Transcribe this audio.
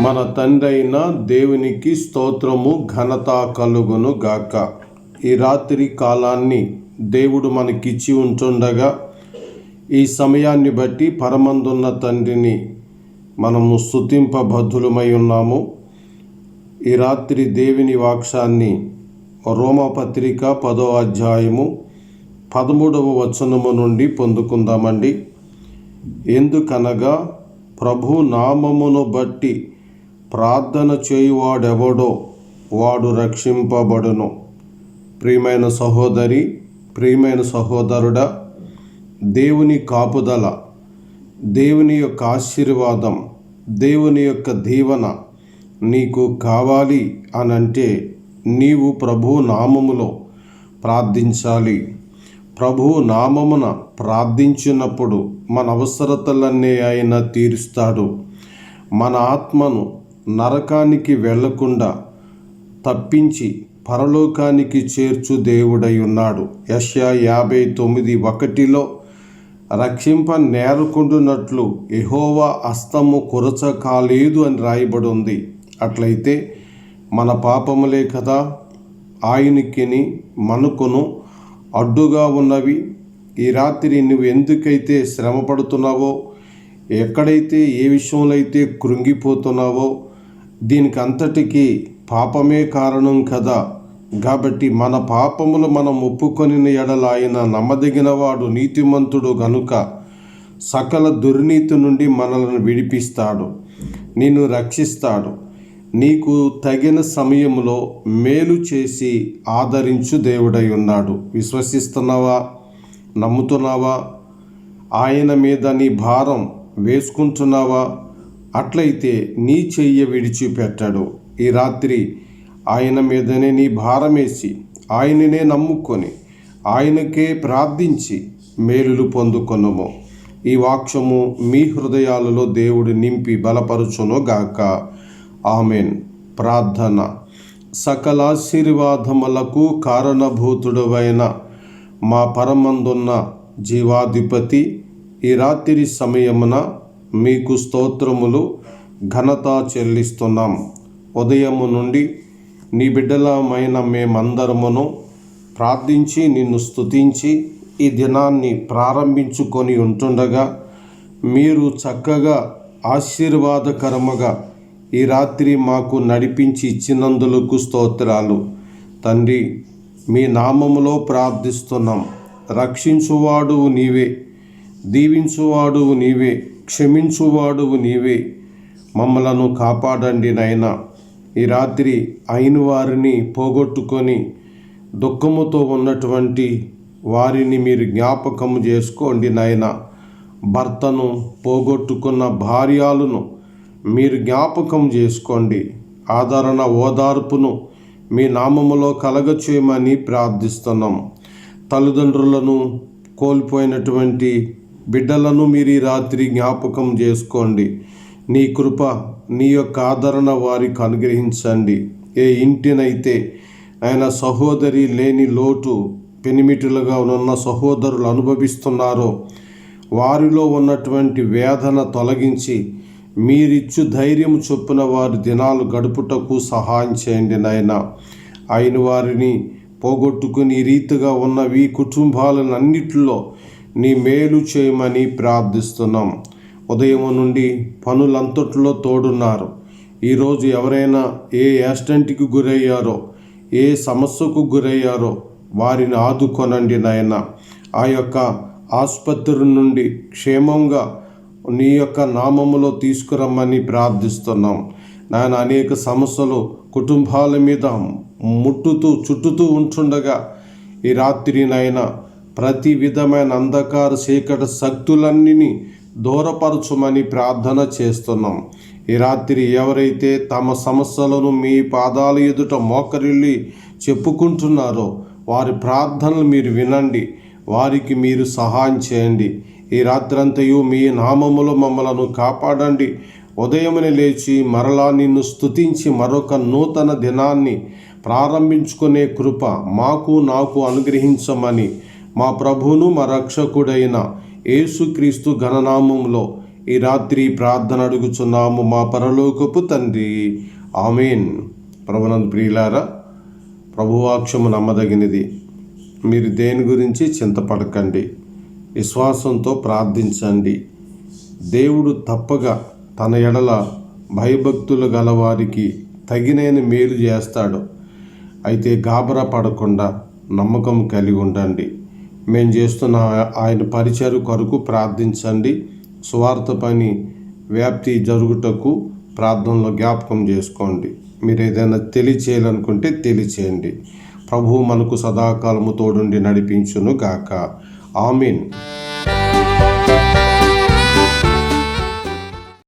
మన తండ్రి అయిన దేవునికి స్తోత్రము ఘనత కలుగును గాక. ఈ రాత్రి కాలాన్ని దేవుడు మనకిచ్చి ఉంటుండగా ఈ సమయాన్ని బట్టి పరమందున్న తండ్రిని మనము స్థుతింపబద్ధులమై ఉన్నాము. ఈ రాత్రి దేవుని వాక్షాన్ని రోమపత్రిక పదో అధ్యాయము పదమూడవ వచనము నుండి పొందుకుందామండి. ఎందుకనగా ప్రభు నామమును బట్టి ప్రార్థన చేయువాడెవడో వాడు రక్షింపబడును. ప్రియమైన సహోదరి ప్రియమైన సహోదరుడా దేవుని కాపుదల దేవుని యొక్క ఆశీర్వాదం దేవుని యొక్క దీవన నీకు కావాలి అనంటే నీవు ప్రభు నామములో ప్రార్థించాలి. ప్రభు నామమున ప్రార్థించినప్పుడు మన అవసరతలన్నీ ఆయన తీరుస్తాడు. మన ఆత్మను నరకానికి వెళ్ళకుండా తప్పించి పరలోకానికి చేర్చు దేవుడై ఉన్నాడు. యష్యా యాభై తొమ్మిది ఒకటిలో రక్షింప నేరకుండునట్లు ఎహోవా అస్తము కొరచ కాలేదు అని రాయబడి ఉంది అట్లయితే మన పాపములే కదా ఆయనకిని మనకును అడ్డుగా ఉన్నవి. ఈ రాత్రి నువ్వు ఎందుకైతే శ్రమపడుతున్నావో ఎక్కడైతే ఏ విషయంలో అయితే కృంగిపోతున్నావో దీనికి అంతటికీ పాపమే కారణం కదా. కాబట్టి మన పాపములు మనం ఒప్పుకొని ఎడల ఆయన నమ్మదగినవాడు నీతిమంతుడు గనుక సకల దుర్నీతి నుండి మనలను విడిపిస్తాడు నిన్ను రక్షిస్తాడు. నీకు తగిన సమయంలో మేలు చేసి ఆదరించు దేవుడై ఉన్నాడు. విశ్వసిస్తున్నావా? నమ్ముతున్నావా? ఆయన మీద నీ భారం వేసుకుంటున్నావా? అట్లయితే నీ చెయ్య విడిచిపెట్టాడు. ఈ రాత్రి ఆయన మీదనే నీ భారమేసి ఆయననే నమ్ముకొని ఆయనకే ప్రార్థించి మేలులు పొందుకొనము. ఈ వాక్యము మీ హృదయాలలో దేవుడు నింపి బలపరుచునుగాక. ఆమెన్. ప్రార్థన. సకలాశీర్వాదములకు కారణభూతుడవైన మా పరమందున్న జీవాధిపతి ఈ రాత్రి సమయమున మీకు స్తోత్రములు ఘనత చెల్లిస్తున్నాం. ఉదయము నుండి నీ బిడ్డలమైన మేమందరమును ప్రార్థించి నిన్ను స్తుతించి ఈ దినాన్ని ప్రారంభించుకొని ఉంటుండగా మీరు చక్కగా ఆశీర్వాదకరముగా ఈ రాత్రి మాకు నడిపించి ఇచ్చినందులకు స్తోత్రాలు. తండ్రి మీ నామములో ప్రార్థిస్తున్నాం. రక్షించువాడు నీవే. దీవించువాడువు నీవే క్షమించువాడువు నీవే. మమ్మలను కాపాడండి నాయన. ఈ రాత్రి అయిన వారిని పోగొట్టుకొని దుఃఖముతో ఉన్నటువంటి వారిని మీరు జ్ఞాపకం చేసుకోండి నాయన. భర్తను పోగొట్టుకున్న భార్యాలను మీరు జ్ఞాపకం చేసుకోండి. ఆదరణ ఓదార్పును మీ నామములో కలగచేయమని ప్రార్థిస్తున్నాం. తల్లిదండ్రులను కోల్పోయినటువంటి బిడ్డలను మీరు ఈ రాత్రి జ్ఞాపకం చేసుకోండి. నీ కృప నీ యొక్క ఆదరణ వారికి అనుగ్రహించండి. ఏ ఇంటినైతే ఆయన సహోదరి లేని లోటు పెనిమిటిలుగా ఉన్న సహోదరులు అనుభవిస్తున్నారో వారిలో ఉన్నటువంటి వేదన తొలగించి మీరిచ్చు ధైర్యం చొప్పున వారి దినాలు గడుపుటకు సహాయం చేయండి నాయన. అయిన వారిని పోగొట్టుకుని రీతిగా ఉన్నవి కుటుంబాలను అన్నిటిలో నీ మేలు చేయమని ప్రార్థిస్తున్నాం. ఉదయం నుండి పనులంతట్లో తోడున్నారు. ఈరోజు ఎవరైనా ఏ యాక్సిడెంట్కి గురయ్యారో ఏ సమస్యకు గురయ్యారో వారిని ఆదుకొనండి నాయన. ఆ యొక్క ఆసుపత్రి నుండి క్షేమంగా నీ యొక్క నామములో తీసుకురమ్మని ప్రార్థిస్తున్నాం. నాయన అనేక సమస్యలు కుటుంబాల మీద ముట్టుతూ చుట్టుతూ ఉంటుండగా ఈ రాత్రి నాయన ప్రతి విధమైన అంధకార చీకటి శక్తులన్నీ దూరపరచుమని ప్రార్థన చేస్తున్నాం. ఈ రాత్రి ఎవరైతే తమ సమస్యలను మీ పాదాల ఎదుట మోకరిల్లి చెప్పుకుంటున్నారో వారి ప్రార్థనలు మీరు వినండి. వారికి మీరు సహాయం చేయండి. ఈ రాత్రంతయు మీ నామములో మమ్మలను కాపాడండి. ఉదయమునే లేచి మరలా నిన్ను స్తుతించి మరొక నూతన దినాన్ని ప్రారంభించుకునే కృప మాకు నాకు అనుగ్రహించమని మా ప్రభువును మా రక్షకుడైన యేసుక్రీస్తు ఘననామంలో ఈ రాత్రి ప్రార్థన అడుగుచున్నాము మా పరలోకపు తండ్రి. ఆమెన్. ప్రభునంద్ ప్రియులారా ప్రభువాక్షము నమ్మదగినది. మీరు దేని గురించి చింతపడకండి. విశ్వాసంతో ప్రార్థించండి. దేవుడు తప్పగా తన ఎడల భయభక్తులు గలవారికి తగినైన మేలు చేస్తాడు. అయితే గాబరా పడకుండా నమ్మకం కలిగి ఉండండి. మేము చేస్తున్న ఆయన పరిచయ కొరకు ప్రార్థించండి. స్వార్థ పని వ్యాప్తి జరుగుటకు ప్రార్థనలో జ్ఞాపకం చేసుకోండి. మీరు ఏదైనా తెలియచేయాలనుకుంటే తెలియచేయండి. ప్రభువు మనకు సదాకాలము తోడుండి నడిపించును గాక ఆమీన్.